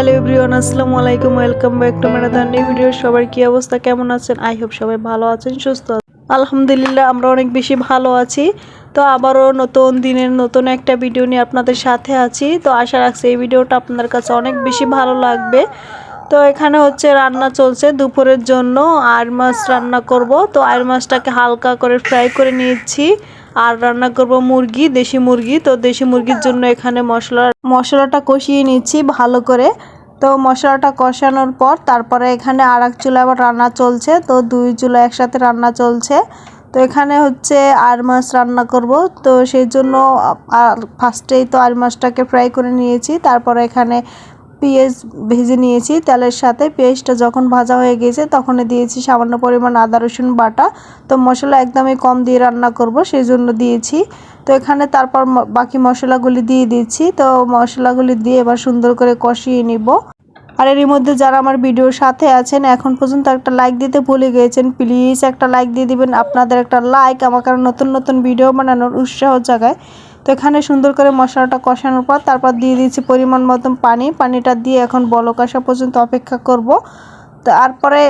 Everyone, আসসালামু আলাইকুম, welcome back to marathon এই ভিডিও সবার কি অবস্থা, কেমন আছেন? আই হোপ সবাই ভালো আছেন, সুস্থ আলহামদুলিল্লাহ, আমরা অনেক বেশি ভালো আছি। তো আবারও নতুন দিনের নতুন একটা ভিডিও নিয়ে আপনাদের সাথে আছি। তো আশা রাখছি এই ভিডিওটা আপনাদের কাছে অনেক বেশি ভালো লাগবে। তো এখানে হচ্ছে রান্না চলছে দুপুরের জন্য। আর মাছ রান্না করব। তো আর মাছটাকে হালকা করে ফ্রাই করে নিয়েছি। আর রান্না করব মুরগি, দেশি মুরগি। তো দেশি মুরগির জন্য এখানে মশলা, মশলাটা কষিয়ে নিচ্ছি ভালো করে। তো মশলাটা কষানোর পর তারপরে এখানে আর এক চুলা আবার রান্না চলছে। তো দুই চুলা একসাথে রান্না চলছে। তো এখানে হচ্ছে আর মাছ রান্না করব। তো সেই জন্য ফার্স্টেই তো আর মাছটাকে ফ্রাই করে নিয়েছি। তারপরে এখানে পেঁয়াজ ভেজে নিয়েছি, তেলের সাথে। পেঁয়াজটা যখন ভাজা হয়ে গেছে, তখন দিয়েছি সামান্য পরিমাণ আদা, রসুন বাটা। তো মশলা একদমই কম দিয়ে রান্না করব সেই জন্য দিয়েছি। তো এখানে তারপর বাকি মশলাগুলি দিয়ে দিচ্ছি। তো মশলাগুলি দিয়ে এবার সুন্দর করে কষিয়ে নিব। আর এর মধ্যে যারা আমার ভিডিওর সাথে আছেন, এখন পর্যন্ত একটা লাইক দিতে ভুলে গিয়েছেন, প্লিজ একটা লাইক দিয়ে দিবেন। আপনাদের একটা লাইক আমাকে নতুন নতুন ভিডিও বানানোর উৎসাহ জাগায়। তো এখানে সুন্দর করে মশলাটা কষানোর পর তারপর দিয়ে দিচ্ছি পরিমাণ মতন পানি। পানিটা দিয়ে এখন বলক আসা পর্যন্ত অপেক্ষা করব। তো তারপরে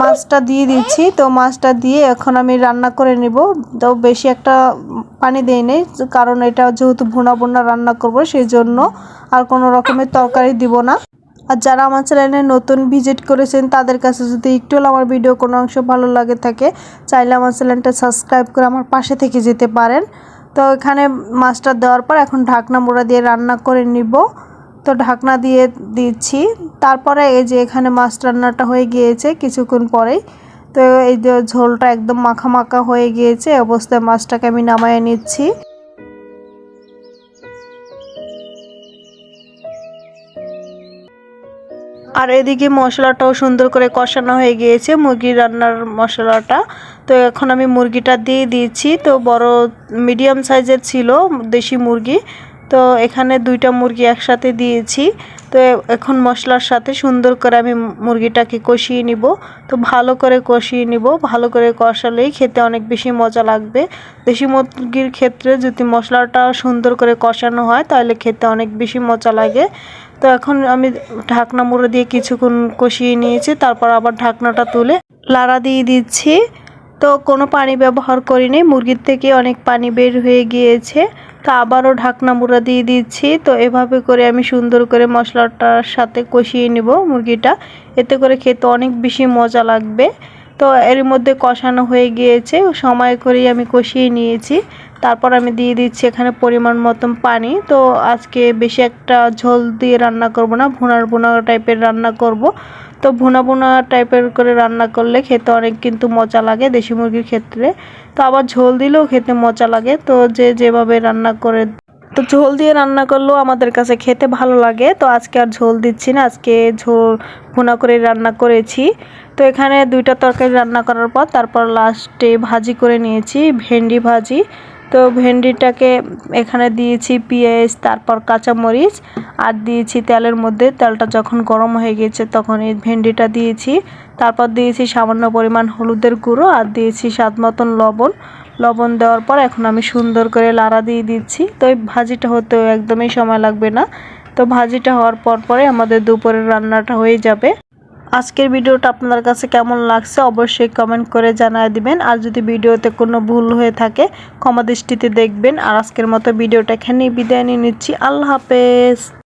মাছটা দিয়ে দিচ্ছি। তো মাছটা দিয়ে এখন আমি রান্না করে নিব। তো বেশি একটা পানি দেই নেই, কারণ এটা যেহেতু ভুনা ভুনা রান্না করব সেই জন্য আর কোনো রকমের তরকারি দিব না। আর যারা আমার চ্যানেলে নতুন ভিজিট করেছেন, তাদের কাছে যদি একটু আমার ভিডিও কোনো অংশ ভালো লাগে থাকে, চাইলে আমার চ্যানেলটা সাবস্ক্রাইব করে আমার পাশে থেকে যেতে পারেন। তো এখানে মাছটা দেওয়ার পর এখন ঢাকনা মোড়া দিয়ে রান্না করে নিব। তো ঢাকনা দিয়ে দিচ্ছি। তারপরে এই যে এখানে মাছ রান্নাটা হয়ে গিয়েছে কিছুক্ষণ পরেই। তো এই যে ঝোলটা একদম মাখা মাখা হয়ে গিয়েছে অবস্থায় মাছটাকে আমি নামায় নিচ্ছি। আর এদিকে মশলাটাও সুন্দর করে কষানো হয়ে গিয়েছে, মুরগির রান্নার মশলাটা। তো এখন আমি মুরগিটা দিয়ে দিয়েছি। তো বড় মিডিয়াম সাইজের ছিল দেশি মুরগি। তো এখানে দুইটা মুরগি একসাথে দিয়েছি। তো এখন মশলার সাথে সুন্দর করে আমি মুরগিটাকে কষিয়ে নিব। তো ভালো করে কষিয়ে নিব। ভালো করে কষালেই খেতে অনেক বেশি মজা লাগবে। দেশি মুরগির ক্ষেত্রে যদি মশলাটা সুন্দর করে কষানো হয়, তাহলে খেতে অনেক বেশি মজা লাগে। তো এখন আমি ঢাকনা মুড়ে দিয়ে কিছুক্ষণ কষিয়ে নিয়েছি। তারপর আবার ঢাকনাটা তুলে লাড়া দিয়ে দিচ্ছি। তো কোনো পানি ব্যবহার করিনি। মুরগির থেকে অনেক পানি বের হয়ে গিয়েছে। তো আবারও ঢাকনা মুড়া দিয়ে দিচ্ছি। তো এভাবে করে আমি সুন্দর করে মশলাটার সাথে কষিয়ে নিব মুরগিটা। এতে করে খেতে অনেক বেশি মজা লাগবে। তো এর মধ্যে কষানো হয়ে গিয়েছে। সময় করেই আমি কষিয়ে নিয়েছি। তারপর আমি দিয়ে দিচ্ছি এখানে পরিমাণ মতন পানি। তো আজকে বেশি একটা ঝোল দিয়ে রান্না করব না, ভুনার ভুনা টাইপের রান্না করব। তো ভুনা ভুনা টাইপের করে রান্না করলে খেতে অনেক কিন্তু মজা লাগে দেশি মুরগির ক্ষেত্রে। তো আবার ঝোল দিলেও খেতে মজা লাগে। তো যে যেভাবে রান্না করে, তো ঝোল দিয়ে রান্না করলেও আমাদের কাছে খেতে ভালো লাগে। তো আজকে আর ঝোল দিচ্ছি না, আজকে ঝোল ভুনা করে রান্না করেছি। তো এখানে দুইটা তরকারি রান্না করার পর তারপর লাস্টে ভাজি করে নিয়েছি, ভেন্ডি ভাজি। তো ভেন্ডিটাকে এখানে দিয়েছি পেঁয়াজ, তারপর কাঁচামরিচ, আর দিয়েছি তেলের মধ্যে। তেলটা যখন গরম হয়ে গেছে তখন এই ভেন্ডিটা দিয়েছি। তারপর দিয়েছি সামান্য পরিমাণ হলুদের গুঁড়ো আর দিয়েছি স্বাদ মতন লবণ। লবণ দেওয়ার পর এখন আমি সুন্দর করে লাড়া দিয়ে দিচ্ছি। তো এই ভাজিটা হতেও একদমই সময় লাগবে না। তো ভাজিটা হওয়ার পর পরে আমাদের দুপুরের রান্নাটা হয়ে যাবে। আজকের ভিডিওটা আপনাদের কাছে কেমন লাগছে অবশ্যই কমেন্ট করে জানায় দিবেন। আর যদি ভিডিওতে কোনো ভুল হয়ে থাকে, ক্ষমা দৃষ্টিতে দেখবেন। আর আজকের মতো ভিডিওটা এখানেই বিদায় নিয়ে নিচ্ছি। আল্লাহ হাফেজ।